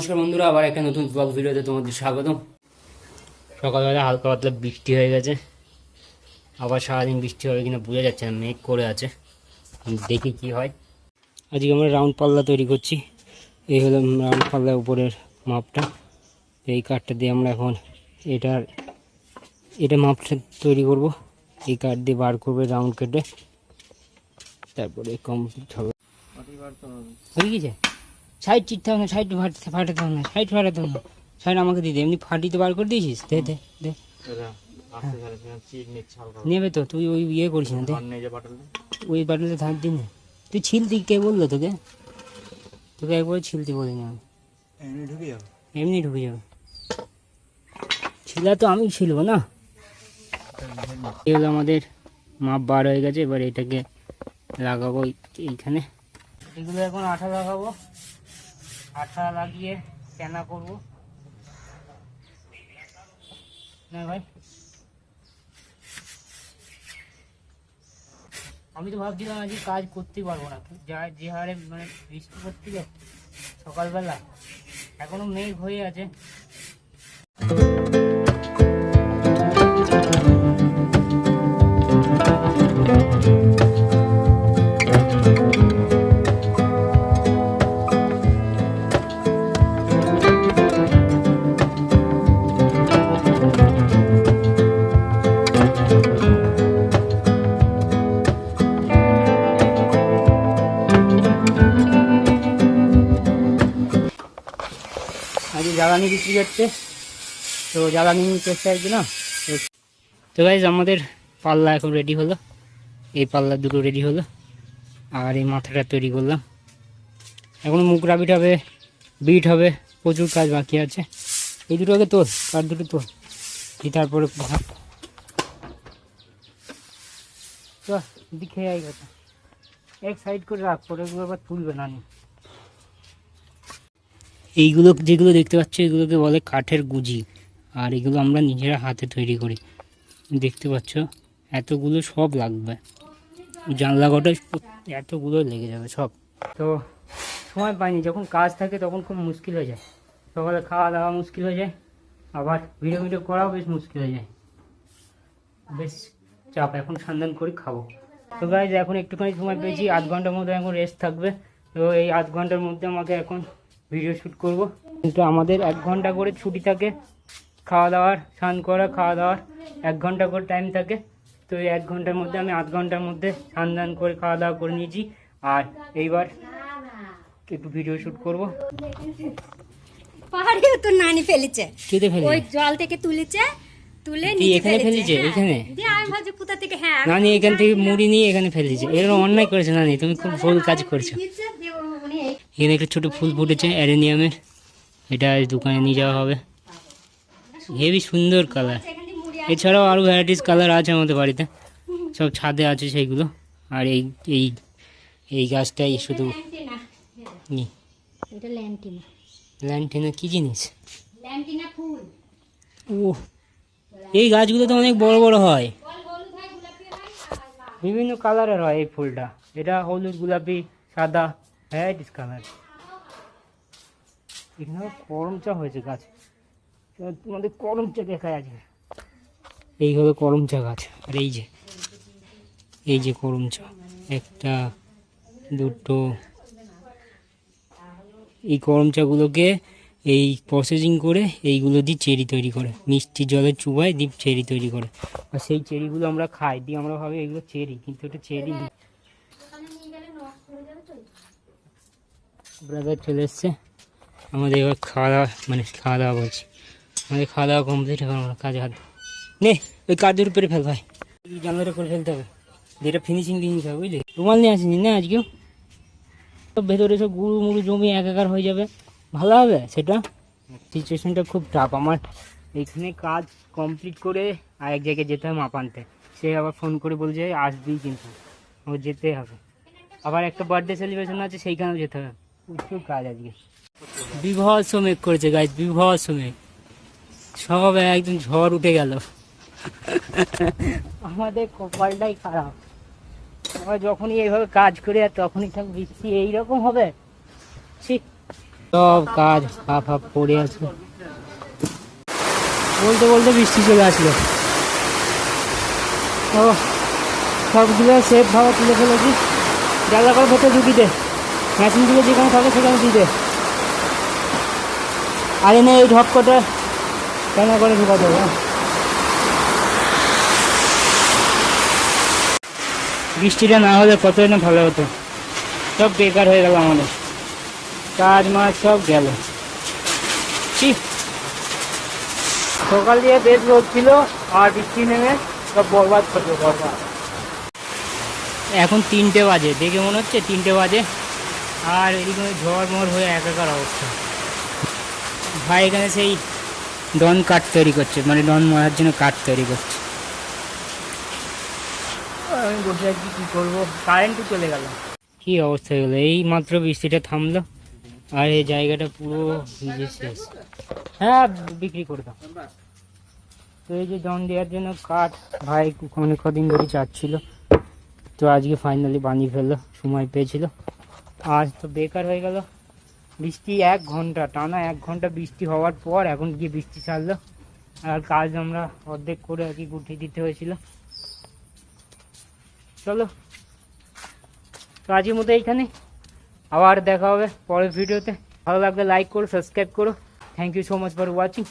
নমস্কার বন্ধুরা, আবার একটা নতুন ব্লগ ভিডিওতে তোমাদের স্বাগত সকালবেলা হালকা পাতলা বৃষ্টি হয়ে গেছে। আবার সারাদিন বৃষ্টি হবে কিনা বোঝা যাচ্ছে না, মেঘ করে আছে। দেখি কি হয়। আজকে আমরা রাউন্ড পাল্লা তৈরি করছি। এই হলো রাউন্ড পাল্লার উপরের মাপটা। এই কাঠটা দিয়ে আমরা এখন এটার এটা মাপটা তৈরি করব। এই কাঠ দিয়ে বার করবে রাউন্ড কেটে। তারপরে কমপ্লিট হবে। হয়ে সাইড চিটতে হবে না সাইড ফাটাতে হবে না সাইড ফাটাতে হবে না। সাইড আমাকে দিয়ে দে এমনি ফাটিতে বার করে দিয়েছিস। দে দে দে। নেবে তো তুই ওই ইয়ে করিস না দে। ওই বাটনটা থাক দিন না। তুই ছিলতি কে বলল তোকে? তোকে একবার ছিলতি বলিনি আমি। এমনি ঢুকে যাবে। ছিলা তো আমি ছিলব না। এগুলো আমাদের মাপ বার হয়ে গেছে এবার এটাকে লাগাবো এইখানে। এগুলো এখন আঠা লাগাবো। আঠা লাগিয়ে কেনা করব। না ভাই। আমি তো ভাবছিলাম আজকে কাজ করতেই পারব না। যা, যে হারে মানে বৃষ্টি পড়ছিল সকালবেলা, এখনও মেঘ হয়ে আছে। আজকে জ্বালানি বিক্রি করছে তো জ্বালানি এসছে একদিন তো গাইজ আমাদের পাল্লা এখন রেডি হলো। এই পাল্লা দুটো রেডি হলো। আর এই মাথাটা তৈরি করলাম। এখন মুগরা বিট হবে বিট হবে, প্রচুর কাজ বাকি আছে। এই দুটোকে তোল, কার দুটো তোল? এই তারপরে আই কথা। এক সাইড করে রাখ পরে আবার তুলবে না নি। এইগুলো যেগুলো দেখতে পাচ্ছ, এগুলোকে বলে কাঠের গুজি। আর এগুলো আমরা নিজেরা হাতে তৈরি করি। দেখতে পাচ্ছ, এতগুলো সব লাগবে। জানলা ঘটে এতগুলো লেগে যাবে সব। তো সময় পাইনি, যখন কাজ থাকে তখন খুব মুশকিল হয়ে যায়। সকালে খাওয়া দাওয়া মুশকিল হয়ে যায়, আবার ভিডিও ভিডিও করাও বেশ মুশকিল হয়ে যায়। বেশ চাপ, এখন সন্ধান করে খাব। তো গাইজ এখন একটুখানি সময় পেয়েছি, আধ ঘণ্টার মধ্যে এখন রেস্ট থাকবে। তো এই আধ ঘণ্টার মধ্যে আমাকে এখন ভিডিও শ্যুট করব। কিন্তু আমাদের এক ঘণ্টা করে ছুটি থাকে খাওয়া দাওয়ার স্নান করা খাওয়া দাওয়ার এক ঘণ্টা করে টাইম থাকে। তো এই এক ঘণ্টার মধ্যে আমি আধ ঘণ্টার মধ্যে স্নান দান করে খাওয়া দাওয়া করে নিয়েছি। আর এইবার একটু ভিডিও শ্যুট করব। পাহাড়েও তো নানি ফেলেছে। কেটে ফেলে ওই জল থেকে তুলেছে তুলে নিচে এখানে ফেলেছে। হ্যাঁ। এখানে? দিয়ে আমি ভাবছি কোথা থেকে হ্যাঁ নানি এখান থেকে মুড়ি নিয়ে এখানে ফেলেছে। এরকম অন্যায় করেছে নানি তুমি খুব ভুল কাজ করছ দিচ্ছে, দিয়ে উনি এই- এখানে একটা ছোটো ফুল ফুটেছে অ্যারেনিয়ামের। এটা আজ দোকানে নিয়ে যাওয়া হবে। হেভি সুন্দর কালার এছাড়াও আরও ভ্যারাইটিস কালার আছে আমাদের বাড়িতে। সব ছাদে আছে সেইগুলো আর এই এই এই গাছটাই শুধু ল্যান্টিনা। কি জিনিস? ও এই গাছগুলো তো অনেক বড় বড় হয়। বিভিন্ন কালারের হয় এই ফুলটা। এটা হলুদ গোলাপি সাদা। ভ্যারাইটিস কালার এখানে করমচা হয়েছে গাছ। তোমাদের করমচা দেখা আছে এই হলো করমচা গাছ। আর এই যে এই যে করমচা। একটা, দুটো। এই করমচাগুলোকে এই প্রসেসিং করে এইগুলো দিয়ে চেরি তৈরি করে। মিষ্টি জলে চুবায় দিয়ে চেরি তৈরি করে। আর সেই চেরিগুলো আমরা খাই, দিয়ে আমরা ভাবি এগুলো চেরি, কিন্তু এটা চেরি ব্রাদার চলে এসছে আমাদের এবার খাওয়া দাওয়া মানে খাওয়া দাওয়া বলছি। আমাদের খাওয়া দাওয়া কমপ্লিট এখন আমরা কাজে হাত নে, ওই কাজের উপরে ফেল ভাই। জানলাটা করে ফেলতে হবে। যেটা ফিনিশিং নিতে হবে, বুঝলি? রুমাল নিয়ে আসিনি না আজকেও? সব ভেতরে সব গুঁড়ো মুড়ো জমি একাকার হয়ে যাবে। ভালো হবে সেটা। সিচুয়েশনটা খুব টাফ আমার এখানে কাজ কমপ্লিট করে আর এক জায়গায় যেতে হবে মাপ আনতে সে আবার ফোন করে বলছে আসবি কিন্তু। আমার যেতে হবে। আবার একটা বার্থডে সেলিব্রেশন আছে, সেইখানেও যেতে হবে। প্রচুর কাজ আজকে। বিবাহ শ্রমিক করেছে গাছ বিবাহ শ্রমিক সব একদম ঝড় উঠে গেল। আমাদের কপালটাই খারাপ। আমরা যখনই এইভাবে কাজ করি আর তখনই থাক বৃষ্টি এইরকম হবে। সব কাজ হাফ হাফ পড়ে আছে। বলতে বলতে বৃষ্টি চলে আসলো। ও সবগুলো সেফ ভাবে তুলে ফেলেছি। জানলা করে ভেতরে ঢুকি দে মেশিনগুলো যেখানে থাকে সেখানে দিতে আর এনে এই ঢপ কটা কেন করে ঢুকাতে হবে হ্যাঁ? বৃষ্টিটা না হলে কতই না ভালো হতো। সব বেকার হয়ে গেল আমাদের। কাজ মাছ সব গেল। সকাল দিয়ে বেশ রোদ ছিল, আর বৃষ্টি নেমে সব বরবাদ বরবাদ। এখন তিনটে বাজে, দেখে মনে হচ্ছে তিনটে বাজে। আর এদিকে ঝড় মর হয়ে একাকার অবস্থা। ভাই এখানে সেই ডন কাঠ তৈরি করছে মানে ডন মারার জন্য কাঠ তৈরি করছে। আমি বসে আছি কী করব? কারেন্টও চলে গেল। কি অবস্থা হয়ে গেলো এই মাত্র বৃষ্টিটা থামলো আর এই জায়গাটা পুরো ভিজে শেষ। হ্যাঁ বিক্রি করে দাও। তো এই যে জন দেওয়ার জন্য কাঠ ভাই অনেক কদিন ধরে চাচ্ছিল তো আজকে ফাইনালি বানিয়ে ফেলল সময় পেয়েছিল। আজ তো বেকার হয়ে গেল। বৃষ্টি এক ঘণ্টা, টানা এক ঘণ্টা বৃষ্টি হওয়ার পর এখন গিয়ে বৃষ্টি ছাড়লো। আর কাজ আমরা অর্ধেক করে আর কি গুটিয়ে দিতে হয়েছিল। চলো তো আজকের মতো এইখানে। আবার দেখা হবে পরের ভিডিওতে। ভালো লাগলে লাইক করো সাবস্ক্রাইব করো। Thank you so much for watching